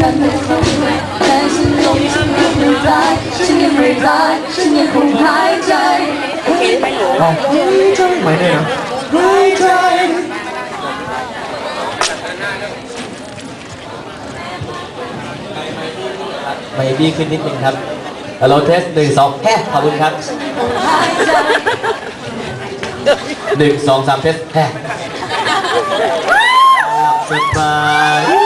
กันไม่คงไม่แต่ฉันลงฉันยังไม่ตายฉันยังไม่ตายฉันยังคงหายใจอ๋อไม่ได้นะหายใจไม่ดีขึ้นนิดนึงครับแล้วเราเทสหนึ่งสองแฮ่ขอบคุณครับหายใจหนึ่งสองสามเทสแฮ่สบายว่าเรา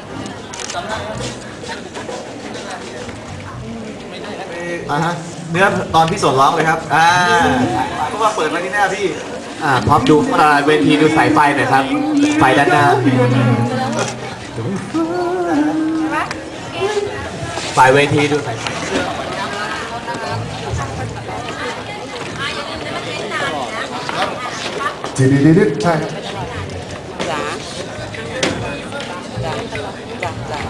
อ่าฮะเนื้อตอนพี่สนร้องเลยครับ อ่าเพราะว่าเปิดมาที่หน้าพี่ อ่าพร้อมดูอ่าเวทีดูสายไฟหน่อยครับ ไฟด้านหน้าฝ่ายเวทีดูสายไฟจีดีดีใช่ครับจ๋าจ๋าจ๋าจ๋า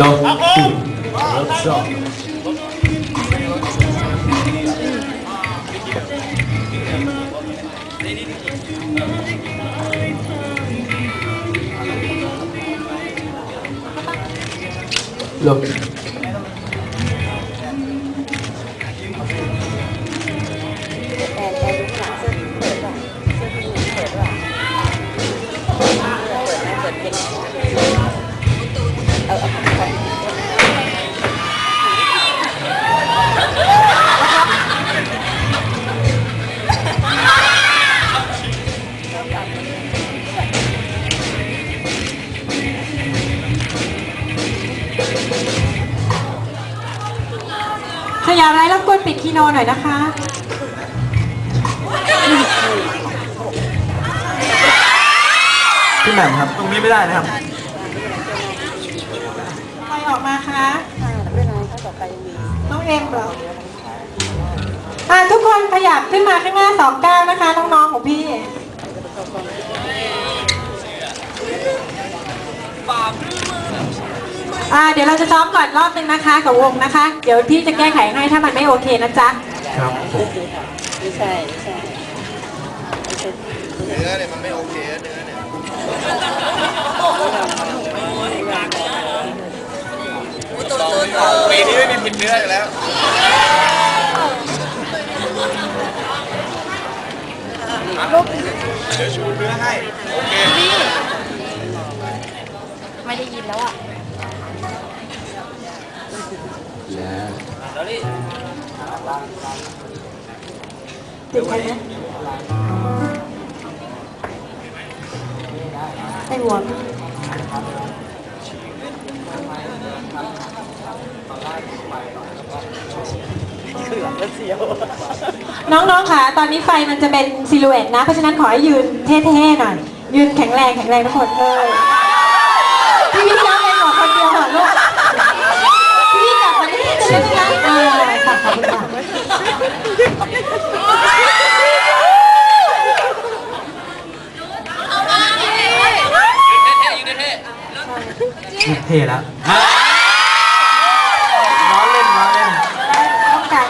ลง สอง โนหน่อยนะคะพี่แหม่มครับ ตรงนี้ไม่ได้นะครับใครออกมาคะไม่เป็นไรถ้าต่อไปมีน้องเอ็มเหรออะทุกคนขยับขึ้นมาข้างหน้าสองก้าวนะคะ น้องๆของพี่ อ่าเดี๋ยวเราจะซ้อมก่อนรอบนึงนะคะกับวงนะคะ เดี๋ยวพี่จะแก้ไขให้ถ้ามันไม่โอเคนะจ๊ะครับผมไม่ใช่ไม่ใช่ไม่ใช่เนื้อเนี่ยมันไม่โอเคเนื้อเนี่ยปีนี้ไม่มีผิดเนื้ออยู่แล้วเดี๋ยวชูเนื้อให้โอเคไม่ได้ยินแล้วอะ ติดใครนะไอ้หัวน้องๆ ค่ะ ตอนนี้ไฟมันจะเป็นซิลูเอตนะ เพราะฉะนั้นขอให้ยืนเท่ๆ หน่อย ยืนแข็งแรงแข็งแรงทุกคนเลยพี่วิทย์รับเองบอกคนเดียวเหรอลูกพี่วิทย์กลับมาที่นี่จะได้ไหมคะเออค่ะขอบคุณค่ะ เท่แล้ว ล้อเล่นล้อเล่น ต้องการ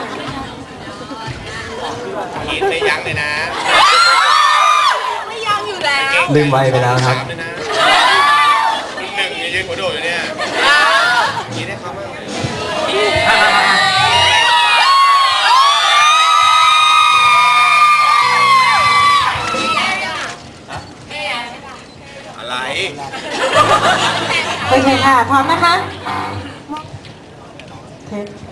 ขีดไม่ยั้งเลยนะลืมไวไปแล้วครับเลยนะหนึ่งยืนหัวโดดอยู่เนี่ยขีดให้เขาบ้างอะไรโอเคค่ะพร้อมนะคะเทป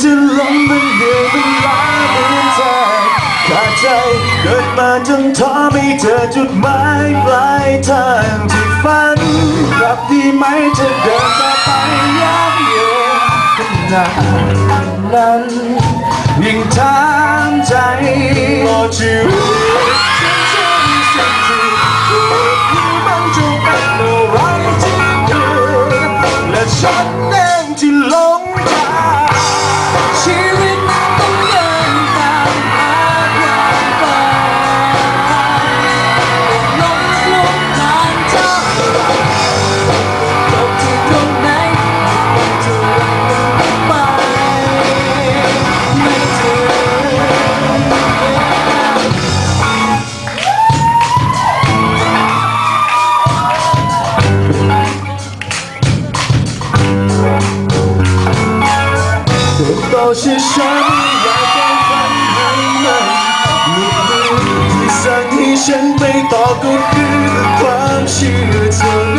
จนล้มันเกือบจะล้มเป็นเดืใจเกิดมาจนท้อไม่เจอจุดหมายปลายทางที่ฝันกลับดีไหมจะเดินต่อไปยากเย็นขนาดนั้นยิ่งถามใจว่าชีวิตฉันจะมีสิ่งที่ถูกที่มันจะเป็นอะไรที่เกิดและฉันเองที่หลง ต่อก็คือความเชื่อเธอ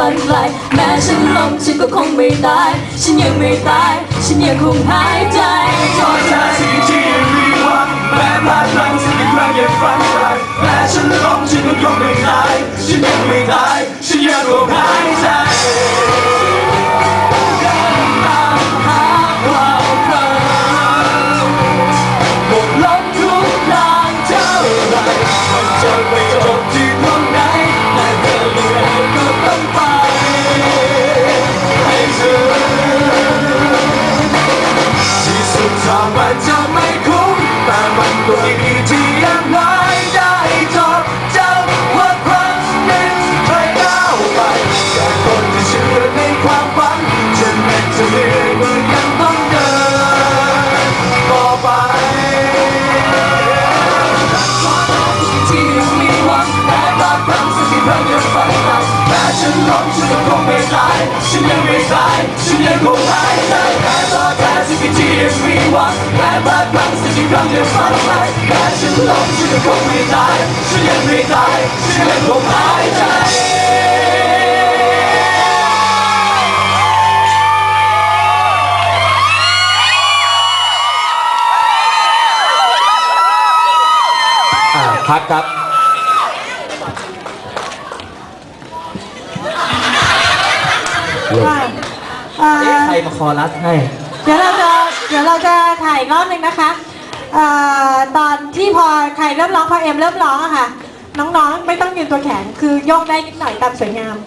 ฝันไกลแม้ฉันล้มฉันก็คงไม่ตาย ฉันยังไม่ตาย ฉันยังคงหายใจท้อใช้สิ่งที่ยังมีหวังแม้พลาดพลั้งสักกี่ครั้งยังฝันไกลแม้ฉันล้มฉันก็คงไม่ตาย ฉันยังไม่ตาย ฉันยังคงหายใจ ครั้งสักกี่ครั้งยังฝันไกลแม้ฉันล้มฉันก็คงไม่ตายฉันยังไม่ตายฉันยังคงหายใจแม้ท้อแท้สักกี่ทียังมีหวังแม้บางครั้งสักกี่ครั้งยังฝันไปแม้ฉันล้มฉันก็คงไม่ตายฉันยังไม่ตายฉันยังคงหายใจพักครับ ค่ะเอ่อเอ๊ะใครมาคอรัสให้ เดี๋ยวเราจะเดี๋ยวเราจะถ่ายอีกรอบหนึ่งนะคะเอ่อตอนที่พอใครเริ่มร้องพอเอ็มเริ่มร้องอะค่ะ น้องๆไม่ต้องยืนตัวแข็งคือโยกได้นิดหน่อยตามสวยงาม